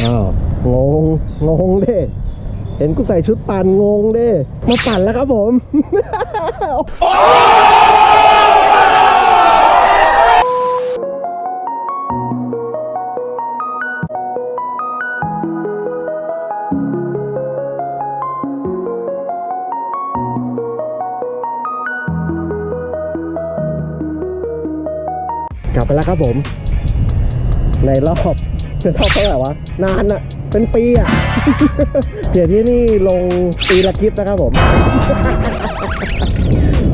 อ้าวงงงงเด้เห็นกูใส่ชุดปั่นงงเด้มาปั่นแล้วครับผม กลับไปแล้วครับผม ในรอบ ในรอบเท่าไหร่วะ นานอะเป็นปีอะเดี๋ยวที่นี่ลงปีละคลิปนะครับผม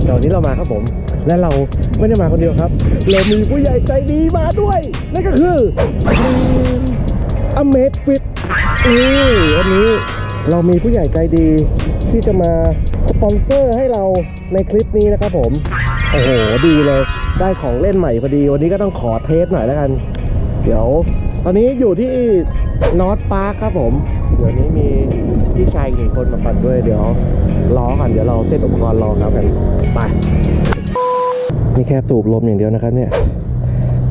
เดี๋ยวนี้เรามาครับผม และเราไม่ได้มาคนเดียวครับ เรามีผู้ใหญ่ใจดีมาด้วย นั่นก็คืออเมดฟิตนี่วันนี้เรามีผู้ใหญ่ใจดี ที่จะมาสปอนเซอร์ให้เราในคลิปนี้นะครับผม โอ้โห ดีเลย ได้ของเล่นใหม่พอดี วันนี้ก็ต้องขอเทสหน่อยแล้วกัน เดี๋ยว อนนี้อยู่ที่นอตพาร์คครับผม เดี๋ยวนี้มีพี่ชายหนึ่งคนมาปั่นด้วยเดี๋ยวรอก่อนเดี๋ยวเราเซตอุปกรณ์รอครับกันไปนี่แค่ตูบลมอย่างเดียวนะครับเนี่ย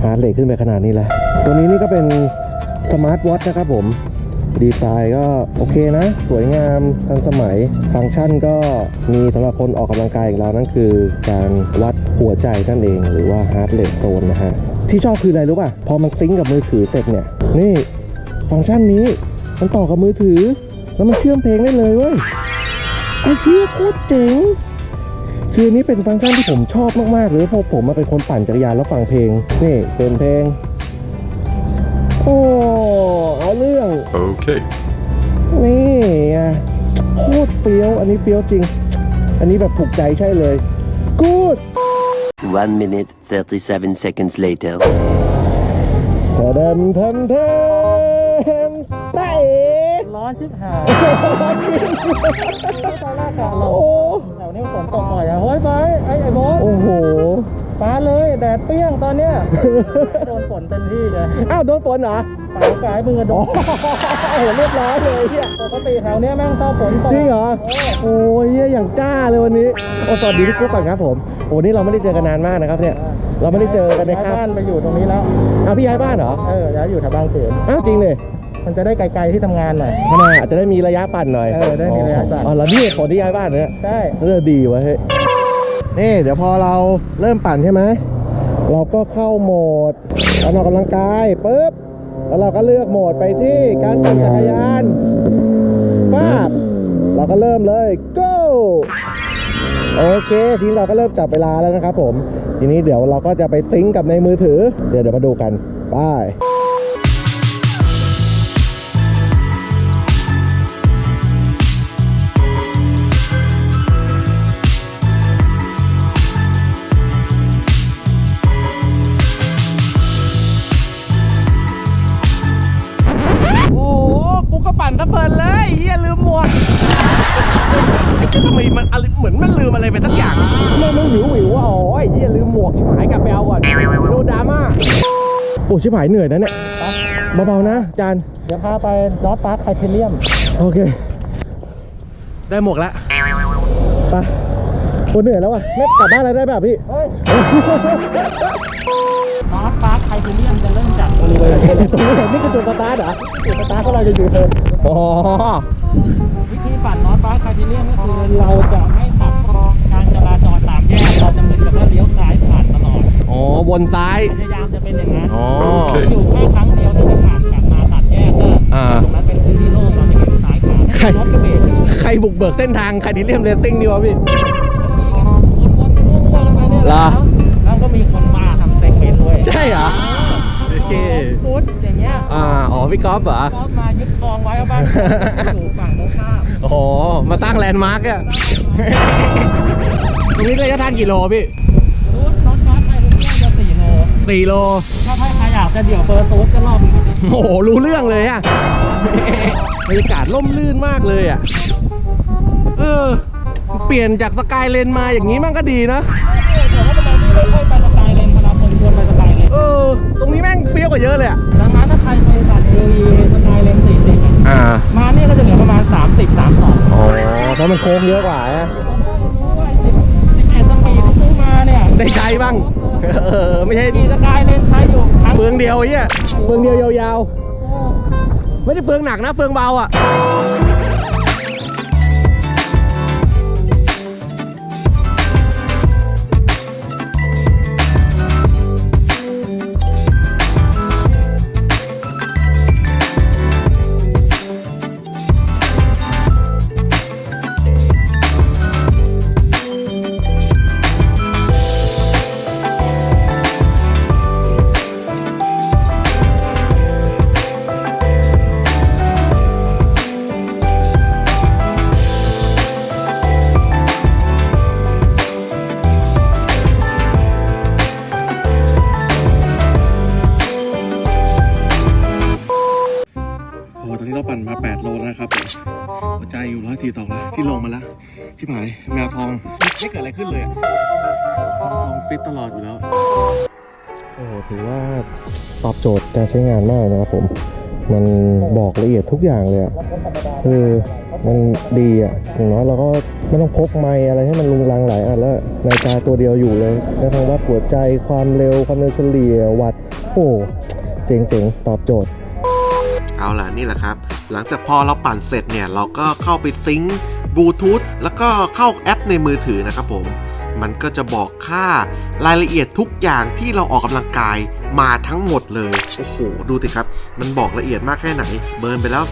หาร์ดเรทขึ้นไปขนาดนี้แล้วตัวนี้นี่ก็เป็นสมาร์ทวอทนะครับผมดีไซน์ก็โอเคนะ สวยงามทันสมัย ฟังก์ชันก็มีสำหรับคนออกกำลังกายอย่างเรานั่นคือ การวัดหัวใจนั่นเอง หรือว่า heart rate zone นะฮะ ที่ชอบคืออะไรรู้ป่ะ พอมันซิงก์กับมือถือเสร็จเนี่ย นี่ ฟังก์ชันนี้ มันต่อกับมือถือ แล้วมันเชื่อมเพลงได้เลยเว้ยไอ้เชี่ยโคตรเจ๋งคืออันนี้เป็นฟังก์ชันที่ผมชอบมากๆเลยเพราะผมมาเป็นคนปั่นจักรยานแล้วฟังเพลง นี่เป็นเพลง โอ้เอาเรื่อง Okay. นี่ไงโคตรเฟี้ยว อันนี้เฟี้ยวจริง อันนี้แบบถูกใจใช่เลย กูด One minute, 37 seconds later. เทเดมเทมเทมไต่ร้อนชิบหายตอนแรกอะเราโอ้แถวนี้ฝนตกบ่อยอะเฮ้ยไฟไอ้ไอ้โบอสโอ้โห ฟ้าเลยแดดเปรี้ยงตอนเนี้ยโดนฝนเต็มที่เลยอ้าวโดนฝนเหรอเปล่ากายมึงกระโดโอ้ดโหเรียบร้อยเลยเฮียปกติแถวเนี้ยแม่งชอบฝนตกจริงเหรอโอ้ยเหี้ยอย่างจ้าเลยวันนี้โอ้สวัสดีพี่กุ๊กก่อนครับผมโอ้นี่เราไม่ได้เจอกันนานมากนะครับเนี่ยเราไม่ได้เจอกันในย้ายครับบ้านไปอยู่ตรงนี้แล้วอ้าวพี่ย้ายบ้านเหรอเออย้ายอยู่แถวบางเขนอ้าวจริงเลยมันจะได้ไกลๆที่ทำงานหน่อยทำไมอาจจะได้มีระยะปั่นหน่อยเออได้มีระยะปั่นอ๋อแล้วนี่เหตุผลที่ย้ายบ้านเนี่ยใช่เออดีวะเฮ้ย นี่เดี๋ยวพอเราเริ่มปั่นใช่ไหมเราก็เข้าโหมดการออกกำลังกายปุ๊บแล้วเราก็เลือกโหมดไปที่การปั่นจักรยานป้าบเราก็เริ่มเลย go โอเค ทีนี้เราก็เริ่มจับเวลาแล้วนะครับผม ทีนี้เดี๋ยวเราก็จะไปซิงก์กับในมือถือ เดี๋ยวเดี๋ยวมาดูกัน ไป ไอ้เชี่ยทำไมมันอะไรเหมือนมันลืมอะไรไปสักอย่างทำไมมันหิวหิวว่าอ๋อไอ้เฮียลืมหมวกชิบหายกลับไปเอาก่อนโดนดราม่าโอ้ชิบหายเหนื่อยนะเนี่ยเบาๆนะจานเดี๋ยวพาไปนอตพาร์คไคเทเรียม โอเค ได้หมวกแล้วไปโอ้เหนื่อยแล้วว่ะไม่กลับบ้านแล้วได้แบบพี่เฮ้ยนอตพาร์คไคเทเรียมจะเริ่มจากตรงนี้นี่คือจุดสตาร์ทเหรอจุดสตาร์ทเพราะเราจะอยู่เทิร์นอ๋อวิธีปั่น นอตบาร์คาร์ดิเลียนก็คือเราจะไม่ตัดการจราจรตามแยกเราจะเหมือนกับว่าเลี้ยวซ้ายผ่านตลอดอ๋อวนซ้าย พยายามจะเป็นอย่างนั้นอ๋อ อยู่แค่ครั้งเดียวที่จะผ่านกลับมาตัดแยกก็อ่า ตรงนั้นเป็นพื้นที่โล่งเราจะเห็นซ้ายขวาใครรถกระเบรกวนใครบุกเบิกเส้นทางใครที่เรียมเรซซิ่งดีวะพี่ๆเป็นวงๆไปเนี่ยเหรอ แล้วก็มีคนมาทำเซกเมนต์ด้วยใช่เหรอ โอเคฟุตอย่างเงี้ย อ่า อ๋อพี่ก๊อฟเหรอ ก็มา ยึดครองไว้เอาบ้างอยู่ฝั่งตรงข้ามอ๋อมาสร้างแลนด์มาร์กอะตรงนี้ระยะทางกี่โลพี่รูทนอตบาร์คาร์ดิเลียนจะสี่โลสี่โล ถ้าใครอยากจะเดี่ยวเบอร์ซูดก็รอบหนึงโอ้โห รู้เรื่องเลยอะ บรรยากาศร่มรื่นมากเลยอะเออ เปลี่ยนจากสกายเลนมาอย่างนี้มั่งก็ดีนะแต่ว่าทำไมไม่ค่อยไปสไตล์เลนพลังคนชวนไปสไตล์เลนเออ ตรงนี้แม่งเฟี้ยวกว่าเยอะเลยอะะมันโค้งเยอะกว่าอะรู้ว่า10 11สปีดที่ซื้อมาเนี่ยได้ใช้บ้าง เออ ไม่ใช่ขี่สกายเลนใช้อยู่ครั้งเฟืองเดียวไอ้เหี้ยเฟืองเดียวยาวไม่ได้เฟืองหนักนะ เฟืองเบาอะ หัวใจอยู่ร้อยทีต่อแล้วที่ลงมาแล้วชิบหายแมวทองไม่ไม่เกิดอะไรขึ้นเลยอะทองฟิตตลอดอยู่แล้วโอ้โหถือว่าตอบโจทย์การใช้งานมากนะครับผม มันบอกละเอียดทุกอย่างเลยอะเออมันดีอะอย่างน้อยเราก็ไม่ต้องพกไมค์อะไรให้มันลุงลังหลายอันแล้วนาฬิกาตัวเดียวอยู่เลยแล้วทางวัดหัวใจความเร็วความเร็วเฉลี่ยวัด โอ้เจ๋งๆ ตอบโจทย์ เอาล่ะนี่แหละครับ หลังจากพอเราปั่นเสร็จเนี่ย เราก็เข้าไปซิงค์บลูทูธแล้วก็เข้าแอปในมือถือนะครับผม มันก็จะบอกค่ารายละเอียดทุกอย่างที่เราออกกำลังกายมาทั้งหมดเลย โอ้โห ดูสิครับ มันบอกละเอียดมากแค่ไหน เบิร์นไปแล้ว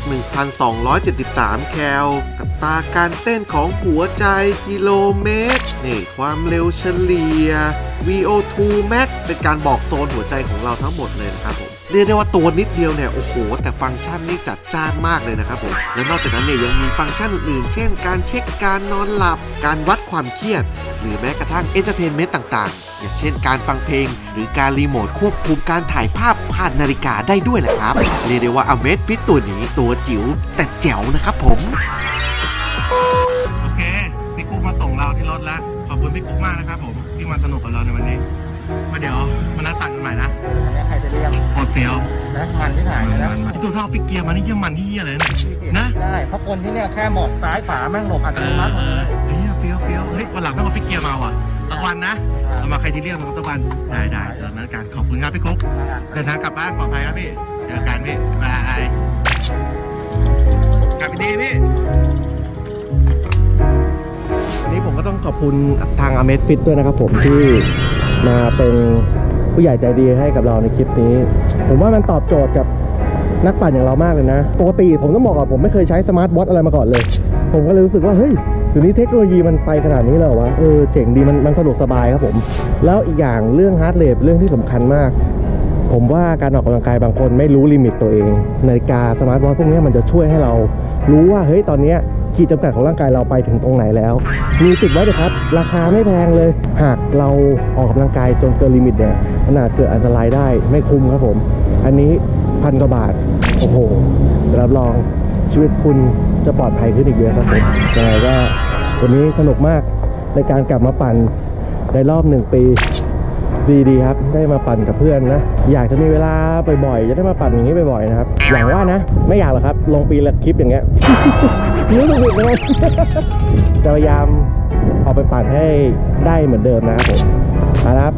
1,273 แคล อัตราการเต้นของหัวใจกิโลเมตร นี่ ความเร็วเฉลี่ย VO2 max เป็นการบอกโซนหัวใจของเราทั้งหมดเลยนะครับผม เรียกได้ว่าตัวนิดเดียวเนี่ยโอ้โห แต่ฟังก์ชันนี่จัดจ้านมากเลยนะครับผมและนอกจากนั้นเนี่ยยังมีฟังก์ชันอื่นๆ เช่น การเช็คการนอนหลับ การวัดความเครียด หรือแม้กระทั่งเอนเตอร์เทนเมนต์ต่างๆ อย่างเช่นการฟังเพลง หรือการรีโมทควบคุมการถ่ายภาพผ่านนาฬิกาได้ด้วยแหละครับเรียกได้ว่า Amazfit ตัวนี้ตัวจิ๋วแต่แจ๋วนะครับผมโอเคพี่กุ๊กมาส่งเราที่รถแล้วขอบคุณพี่กุ๊กมากนะครับผมที่มาสนุกกับเราในวันนี้มาเดี๋ยวมานัดตัดกันใหม่นะ เรียกโคตรเฟี้ยวนะมันที่ถ่ายเลยนะตัวเท่าฟิกเกียร์มานี่เยี่ยมมันที่เยี่ยเลยนะนะได้เพราะคนที่เนี่ยแค่หมดซ้ายขวาแม่งหลบอัตเอโนอมัติหมดเลยเฮ้ยเฟี้ยวเฟี้ยวเฮ้ยวันหลังต้องเอาฟิกเกียร์มาว่ะตะวันนะเอามาใครที่เรียกมาตะวันได้ได้เดี๋ยวนั้นกันขอบคุณครับพี่กุ๊กเดินทางกลับบ้านปลอดภัยครับพี่เจอกันพี่บายกลับไปดีพี่วันนี้ผมก็ต้องขอบคุณทาง a m a z Fit ด้วยนะครับผมที่มาเป็น ผู้ใหญ่ใจดีให้กับเราในคลิปนี้ ผมว่ามันตอบโจทย์กับนักปั่นอย่างเรามากเลยนะ ปกติผมต้องบอกก่อนผมไม่เคยใช้สมาร์ทวอทอะไรมาก่อนเลย ผมก็เลยรู้สึกว่าเฮ้ยเดี๋ยวนี้เทคโนโลยีมันไปขนาดนี้แล้ววะ เออเจ๋งดีมันมันสะดวกสบายครับผม แล้วอีกอย่างเรื่องฮาร์ดเรทเรื่องที่สำคัญมาก ผมว่าการออกกำลังกายบางคนไม่รู้ลิมิตตัวเอง นาฬิกาสมาร์ทวอทพวกนี้มันจะช่วยให้เรารู้ว่าเฮ้ยตอนเนี้ย ขีดจำกัดของร่างกายเราไปถึงตรงไหนแล้ว มีติดไว้เลยครับ ราคาไม่แพงเลย หากเราออกกำลังกายจนเกินลิมิตเนี่ยมันอาจเกิดอันตรายได้ไม่คุ้มครับผม อันนี้พันกว่าบาท โอ้โหรับรองชีวิตคุณจะปลอดภัยขึ้นอีกเยอะครับผมยังไงก็วันนี้สนุกมากในการกลับมาปั่นในรอบหนึ่งปี ดีดีครับ ได้มาปั่นกับเพื่อนนะ อยากจะมีเวลาบ่อยๆ จะได้มาปั่นอย่างนี้บ่อยๆนะครับ หวังว่านะ ไม่อยากหรอกครับ ลงปีละคลิปอย่างเงี้ยรู้สึกผิดเลย จะพยายามออกไปปั่นให้ได้เหมือนเดิมนะครับผมนะครับ